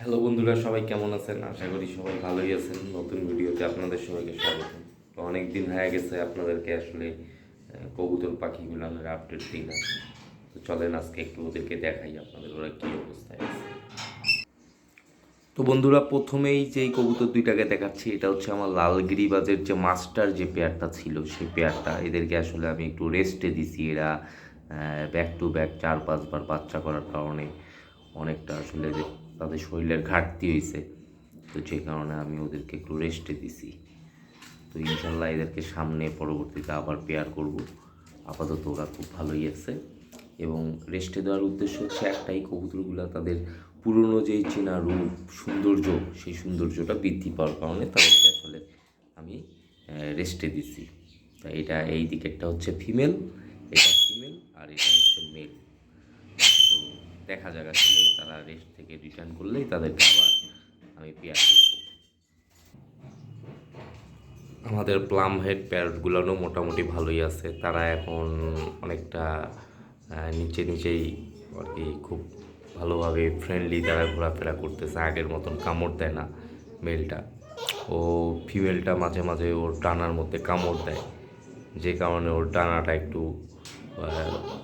Hello বন্ধুরা, সবাই কেমন আছেন? আশা করি সবাই ভালোই আছেন। নতুন ভিডিওতে আপনাদের সবাইকে স্বাগত তো অনেক দিন হয়ে গেছে আপনাদেরকে আসলে কবুতর কবুতর পাখিগুলোর আপডেট দিই না। তো চলেন আজকে একটু ওদেরকে দেখাই আপনাদের ওরা কী অবস্থায় আছে। তো বন্ধুরা, প্রথমেই যেই কবুতর দুইটাকে দেখাচ্ছি, এটা হচ্ছে আমার লাল গিরিবাজের যে মাস্টার যে পেয়ারটা ছিল, সেই পেয়ারটা। এদেরকে আসলে আমি একটু রেস্টে দিছি। এরা ব্যাক টু ব্যাক চার, পাঁচবার বাচ্চা করার কারণে অনেকটা আসলে যে তাদের শরীরের ঘাটতি হয়েছে। তো যে কারণে আমি ওদেরকে একটু রেস্টে দিছি। তো ইনশাল্লাহ এদেরকে সামনে পরবর্তীতে আবার পেয়ার করব। আপাতত ওরা খুব ভালোই আছে। এবং রেস্টে দেওয়ার উদ্দেশ্য হচ্ছে একটাই, কবুতরগুলো তাদের পুরনো যেই চেনা রূপ, সৌন্দর্য, সেই সৌন্দর্যটা বৃদ্ধি পাওয়ার কারণে তাদেরকে আসলে আমি রেস্টে দিছি। তা এটা এই দিকেরটা হচ্ছে ফিমেল এটা হচ্ছে মেল তো দেখা যাক আসলে তারা রেস্ট থেকে রিটার্ন করলেই তাদেরকে আবার আমি পেয়ার আমাদের প্লাম হেড প্যারটগুলোও মোটামুটি ভালোই আছে। তারা এখন অনেকটা নিচে নিচেই আর কি খুব ভালোভাবে ফ্রেন্ডলি তারা ঘোরাফেরা করতেছে। আগের মতন কামড় দেয় না মেলটা ও ফিমেলটা মাঝে মাঝে ওর ডানার মধ্যে কামড় দেয়। যে কারণে ওর ডানাটা একটু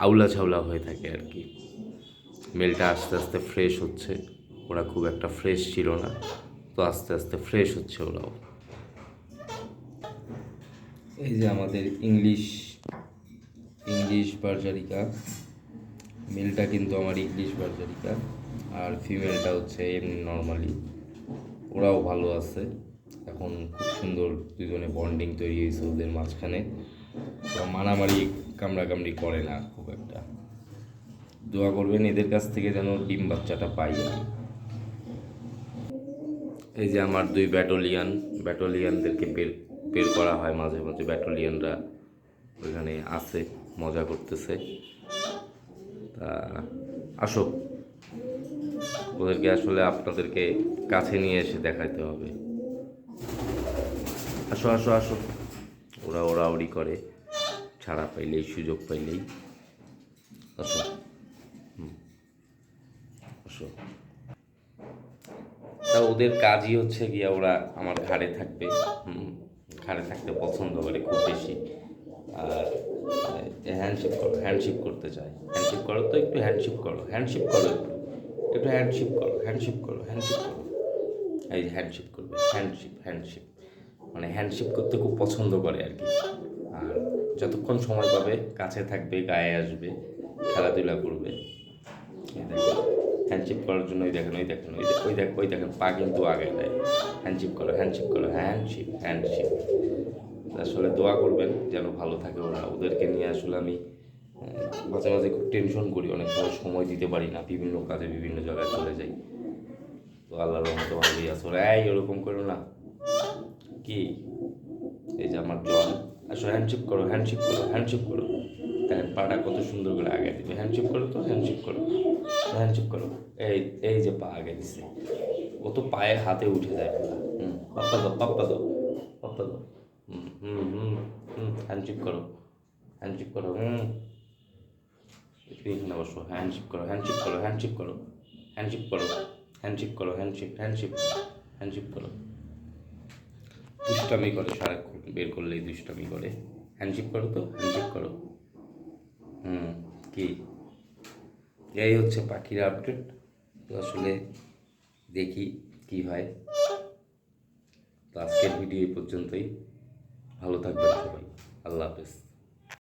আউলা ঝাউলা হয়ে থাকে আর কি। মেলটা আস্তে আস্তে ফ্রেশ হচ্ছে। ওরা খুব একটা ফ্রেশ ছিল না, তো আস্তে আস্তে ফ্রেশ হচ্ছে ওরাও। এই যে আমাদের ইংলিশ ইংলিশ বার্জারিকা মেলটা কিন্তু আমার ইংলিশ বার্জারিকা আর ফিমেলটা হচ্ছে এমনি নর্মালি ওরাও ভালো আছে। এখন খুব সুন্দর দুজনে বন্ডিং তৈরি হয়েছে ওদের মাঝখানে। মারামারি কামড়াকামড়ি করে না খুব একটা। দোয়া করবেন, এদের কাছ থেকে যেন ডিম বাচ্চাটা পাই। এই যে আমার দুই ব্যাটালিয়ান ব্যাটালিয়ানদেরকে বের বের করা হয় মাঝে মাঝে ব্যাটালিয়ানরা ওইখানে আছে, মজা করতেছে। তা, আসো। ওদেরকে আসলে আপনাদেরকে কাছে নিয়ে এসে দেখাতে হবে। আসো আসো আসো। ওরা ওরা ওরি করে, ছাড়া পাইলেই, সুযোগ পাইলেই। আসো। তা ওদের কাজই হচ্ছে গিয়া ওরা আমার ঘাড়ে থাকবে। ঘাড়ে থাকতে পছন্দ করে খুব বেশি। আর হ্যান্ডশিপ করো হ্যান্ডশিপ করতে চায়। হ্যান্ডশিপ করো তো একটু হ্যান্ডশিপ করো হ্যান্ডশিপ করো একটু। একটু হ্যান্ডশিপ করো হ্যান্ডশিপ করো হ্যান্ডশিপ করো। এই যে হ্যান্ডশিপ করবে হ্যান্ডশিপ হ্যান্ডশিপ মানে হ্যান্ডশিপ করতে খুব পছন্দ করে আর কি। আর যতক্ষণ সময় পাবে, কাছে থাকবে, গায়ে আসবে, খেলাধুলা করবে। দেখেন হ্যান্ডশিপ করার জন্য ওই দেখেন ওই দেখেন, ওই দেখ- ওই দেখ ওই দেখেন, পা কিন্তু আগে দেয় হ্যান্ডশিপ করো হ্যান্ডশিপ করো হ্যান্ডশিপ হ্যান্ডশিপ আসলে দোয়া করবেন, যেন ভালো থাকে ওরা। ওদেরকে নিয়ে আসলে আমি মাঝে মাঝে খুব টেনশন করি, অনেক সময় সময় দিতে পারি না, বিভিন্ন কাজে বিভিন্ন জায়গায় চলে যাই। তো আল্লাহর রহমতে ভালোই ওরা। এই, ওরকম করো না। কি? এই যে আমার জন। আসো হ্যান্ডশিপ করো হ্যান্ডশিপ করো হ্যান্ডশিপ করো। দেখেন পাটা কত সুন্দর করে আগে দিবে। হ্যান্ডশিপ করো তো হ্যান্ডশিপ করো। হ্যান্ডশিপ করো। এই এই যে পা আগে দিছে। ও তো পায়ে হাতে উঠে যায়। হুম, পাপ্পা দাও পাপ্পা দাও পাপ্পা দাও। হুম হুম হুম হুম হ্যান্ডশিপ করো। হ্যান্ডশিপ করো, হুম। এখানে বসো হ্যান্ডশিপ করো হ্যান্ডশিপ করো হ্যান্ডশিপ করো। হ্যান্ডশিপ করো হ্যান্ডশিপ করো হ্যান্ডশিপ হ্যান্ডশিপ হ্যান্ডশিপ করো। দুষ্টামি করে সারাক্ষণ, বের করলেই দুষ্টামি করে। হ্যান্ডশিপ করো তো হ্যান্ডশিপ করো। হুম, কি? এই হচ্ছে পাখির আপডেট তো আসলে দেখি কি হয়। তো আজকের ভিডিও এই পর্যন্তই। ভালো থাকবেন সবাই। আল্লাহ হাফেজ।